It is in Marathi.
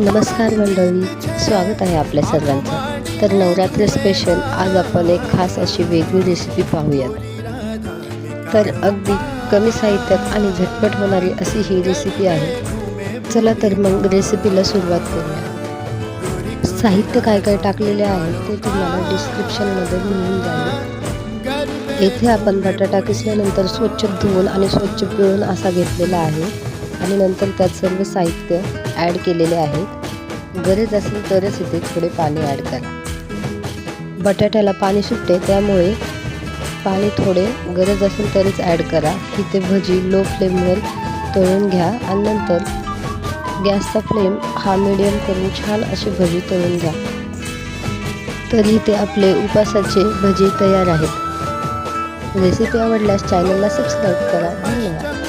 नमस्कार मंडळी स्वागत आहे आपल्या सर्वांचं. तर नवरात्र स्पेशल आज आपण एक खास अशी वेगळी रेसिपी पाहूयात. तर अगदी कमी साहित्यात आणि झटपट होणारी अशी ही रेसिपी आहे. चला तर मग रेसिपीला सुरुवात करूया. साहित्य काय काय टाकलेले आहे ते तुम्हाला डिस्क्रिप्शनमध्ये मिळून जाईल येथे आपण बटाटा किसल्यानंतर स्वच्छ धुवून आणि स्वच्छ पिळून असा घेतलेला आहे. आणि नंतर त्यात सर्व साहित्य ॲड केलेले आहेत गरज असेल तरच इथे थोडे पाणी ॲड करा. बटाट्याला पाणी सुटते त्यामुळे पाणी थोडे गरज असेल तरच ॲड करा. इथे भजी लो फ्लेमवर तळून घ्या आणि नंतर गॅसचा फ्लेम हा मिडियम करून छान अशी भजी तळून घ्या. तर इथे आपले उपासाचे भजी तयार आहेत. रेसिपी आवडल्यास चॅनलला सबस्क्राईब करा. धन्यवाद.